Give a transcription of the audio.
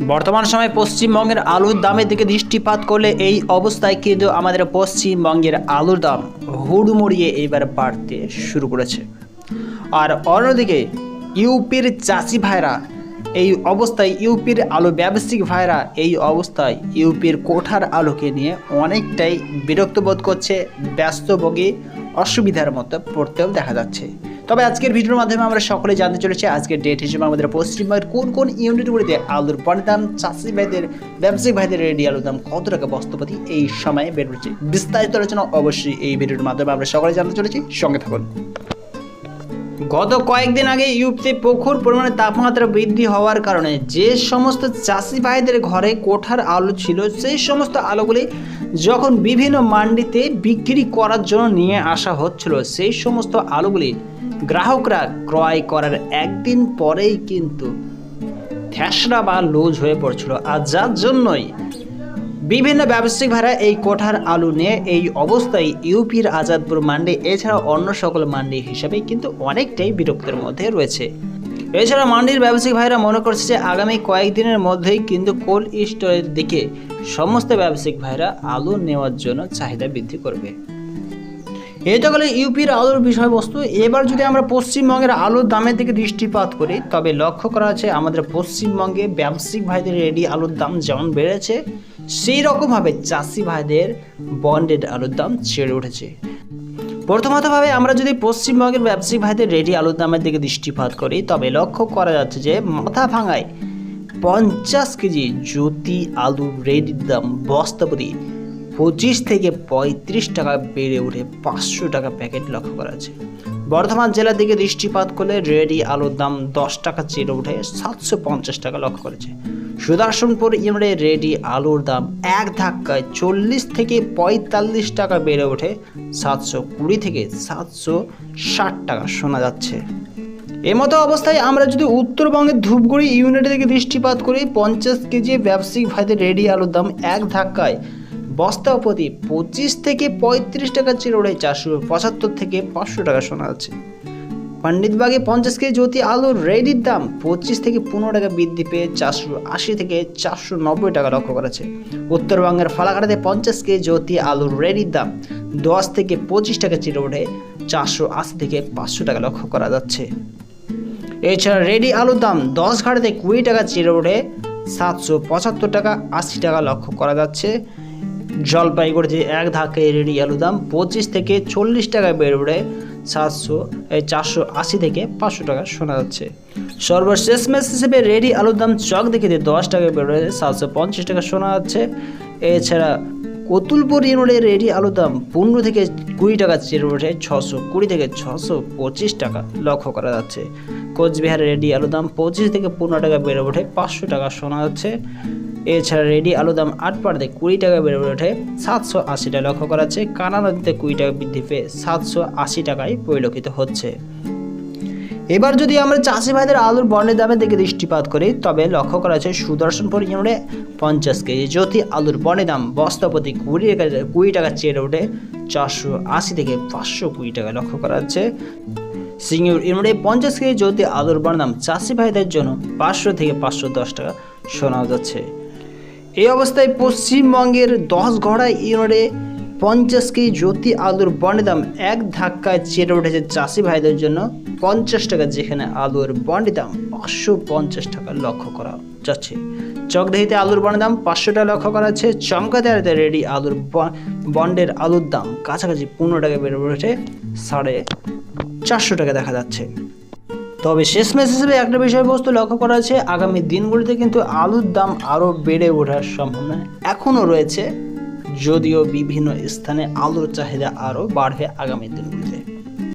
বর্তমান সময়ে পশ্চিমবঙ্গের আলুর দামের দিকে দৃষ্টিপাত করলে এই অবস্থায় কিন্তু আমাদের পশ্চিমবঙ্গের আলুর দাম হুড়মুড়িয়ে এইবার বাড়তে শুরু করেছে। আর অন্যদিকে ইউপির চাষি ভাইরা এই অবস্থায়, ইউপির আলু ব্যবসায়িক ভাইরা এই অবস্থায় ইউপির কোঠার আলুকে নিয়ে অনেকটাই বিরক্ত বোধ করছে ব্যস্তভোগী অসুবিধার মতো পড়তেও দেখা যাচ্ছে। তবে আজকের ভিডিওর মাধ্যমে আমরা সকলে জানতে চলেছি আজকের ডেট হিসেবে আমাদের পশ্চিমবঙ্গের কোন কোন ইউনিটগুলিতে আলুর পণ্যের দাম, চাষি ভাইদের ব্যবসায়িক ভাইদের রেডি আলুর দাম কত টাকা বস্তুপতি এই সময়ে বের হচ্ছে। বিস্তারিত আলোচনা অবশ্যই এই ভিডিওর মাধ্যমে আমরা সকলে জানতে চলেছি। সঙ্গে থাকুন। গত কয়েকদিন আগে ইউপিতে প্রখর পরিমাণে তাপমাত্রা বৃদ্ধি হওয়ার কারণে যে সমস্ত চাষি ভাইদের ঘরে কোঠার আলু ছিল, সেই সমস্ত আলুগুলি যখন বিভিন্ন মান্ডিতে বিক্রি করার জন্য নিয়ে আসা হচ্ছিল, সেই সমস্ত আলুগুলি গ্রাহকরা ক্রয় করার একদিন পরেই কিন্তু থ্যাসরা বা লুজ হয়ে পড়ছিল। আর যার জন্যই বিভিন্ন ব্যবসায়িক ভাড়া এই কোঠার আলু নিয়ে এই অবস্থায় ইউপির আজাদপুর মান্ডি এছাড়া অন্য সকল মান্ডি হিসাবে কিন্তু অনেকটাই বিরক্তের মধ্যে রয়েছে। এছাড়া মান্ডির ব্যবসায়িক ভাইরা মনে করছে যে আগামী কয়েকদিনের মধ্যেই কিন্তু কোল্ড স্টোরের দিকে সমস্ত ব্যবসায়িক ভাইরা আলু নেওয়ার জন্য চাহিদা বৃদ্ধি করবে। এটা হলো ইউপির আলুর বিষয়বস্তু। এবার যদি আমরা পশ্চিমবঙ্গের আলুর দামের দিকে দৃষ্টিপাত করি, তবে লক্ষ্য করা আছে আমাদের পশ্চিমবঙ্গে ব্যবসায়িক ভাইদের রেডি আলুর দাম যেমন বেড়েছে, সেই রকমভাবে চাষি ভাইদের বন্ডেড আলুর দাম ছেড়ে উঠেছে। প্রথমতভাবে আমরা যদি পশ্চিমবঙ্গের ব্যবসায়িক ভাইদের রেডি আলুর দামের দিকে দৃষ্টিপাত করি, তবে লক্ষ্য করা যাচ্ছে যে মাথা ভাঙায় পঞ্চাশ কেজি জ্যোতি আলু রেডির দাম বস্তাপতি পঁচিশ থেকে পঁয়ত্রিশ টাকা বেড়ে উঠে পাঁচশো টাকা প্যাকেট লক্ষ্য করা আছে বর্ধমান জেলার দিকে দৃষ্টিপাত করলে রেডি আলুর দাম দশ টাকা চেড়ে উঠে সাতশো পঞ্চাশ টাকা লক্ষ্য করেছে। সুদর্শনপুর ইমরে রেডি আলুর দাম এক ধাক্কায় চল্লিশ থেকে পঁয়তাল্লিশ টাকা বেড়ে ওঠে সাতশো কুড়ি থেকে সাতশো ষাট টাকা শোনা যাচ্ছে। এমতো অবস্থায় আমরা যদি উত্তরবঙ্গের ধূপগুড়ি ইউনিট থেকে দৃষ্টিপাত করি, পঞ্চাশ কেজি ব্যবসায়িক ভাইদের রেডি আলুর দাম এক ধাক্কায় বস্তা প্রতি পঁচিশ থেকে পঁয়ত্রিশ টাকা চিরোড়ে চারশো পঁচাত্তর থেকে পাঁচশো টাকা শোনা যাচ্ছে পণ্ডিতবাগে পঞ্চাশ কেজি জ্যোতি আলুর রেডির দাম পঁচিশ থেকে পনেরো টাকা বৃদ্ধি পেয়ে চারশো আশি থেকে চারশো নব্বই টাকা লক্ষ্য করেছে। উত্তরবঙ্গের ফালাকাটাতে পঞ্চাশ কেজি জ্যোতি আলুর রেডির দাম দশ থেকে পঁচিশ টাকা চিরে ওঠে চারশো আশি থেকে পাঁচশো টাকা লক্ষ্য করা যাচ্ছে। এছাড়া রেডি আলুর দাম দশ ঘাটাতে কুড়ি টাকা চিরে ওঠে সাতশো পঁচাত্তর টাকা আশি টাকা লক্ষ্য করা যাচ্ছে। জলপাইগুড়িতে এক ধাক্কায় রেডি আলুর দাম পঁচিশ থেকে চল্লিশ টাকায় বেড়ে সাতশো এই চারশো আশি থেকে পাঁচশো টাকা শোনা যাচ্ছে। সর্বশেষ ম্যাচ হিসেবে রেডি আলুর দাম চক দেখিতে দশ টাকায় বেড়ে সাতশো পঞ্চাশ টাকা শোনা যাচ্ছে। এছাড়া কতুলপুর ইউনিটে রেডি আলুর দাম পনেরো থেকে কুড়ি টাকা চেড়ে ওঠে ছশো কুড়ি থেকে ছশো পঁচিশ টাকা লক্ষ্য করা যাচ্ছে। কোচবিহারের রেডি আলুর দাম পঁচিশ থেকে পনেরো টাকা বেড়ে ওঠে পাঁচশো টাকা শোনা যাচ্ছে। এছাড়া রেডি আলুর দাম আট পাড়াতে কুড়ি টাকা বেড়ে ওঠে। সাতশো আশি টাকা লক্ষ্য করা হচ্ছে কানা নদীতে কুড়ি টাকা বৃদ্ধি পেয়ে সাতশো আশি টাকায় পরিলক্ষিত হচ্ছে। এবার যদি আমরা চাষি ভাইদের আলুর বন্ডের দামের দিকে দৃষ্টিপাত করি, তবে লক্ষ্য করা আছে সুদর্শনপুর ইউনিটে পঞ্চাশ কেজি জ্যোতি আলুর বন্ডের দাম বস্তা প্রতি কুড়ি টাকা কুড়ি টাকা চেড়ে ওঠে চারশো আশি থেকে পাঁচশো কুড়ি টাকা লক্ষ্য করা যাচ্ছে। সিঙ্গুর ইউনিটে পঞ্চাশ কেজি জ্যোতি আলুর বন্ডের দাম চাষি ভাইদের জন্য পাঁচশো থেকে পাঁচশো দশ টাকা শোনা যাচ্ছে। এই অবস্থায় পশ্চিমবঙ্গের দশ ঘড়া ইউনিটে পঞ্চাশ কেজি জ্যোতি আলুর বন্ডের দাম এক ধাক্কায় চেড়ে উঠেছে চাষি ভাইদের জন্য পঞ্চাশ টাকা, যেখানে আলুর বন্ডের দাম পাঁচশো পঞ্চাশ টাকা লক্ষ্য করা যাচ্ছে। চকদেহিতে আলুর বন্ডের দাম পাঁচশো টাকা লক্ষ্য করা যাচ্ছে। চমকাতে রেডি আলুর বন্ডের আলুর দাম কাছাকাছি পনেরো টাকা বেড়ে উঠেছে, সাড়ে চারশো টাকা দেখা যাচ্ছে। তবে শেষ ম্যাচ হিসেবে একটা বিষয়বস্তু লক্ষ্য করা আছে আগামী দিনগুলিতে কিন্তু আলুর দাম আরও বেড়ে ওঠার সম্ভাবনা এখনও রয়েছে, যদিও বিভিন্ন স্থানে আলুর চাহিদা আরও বাড়বে আগামী দিনগুলিতে।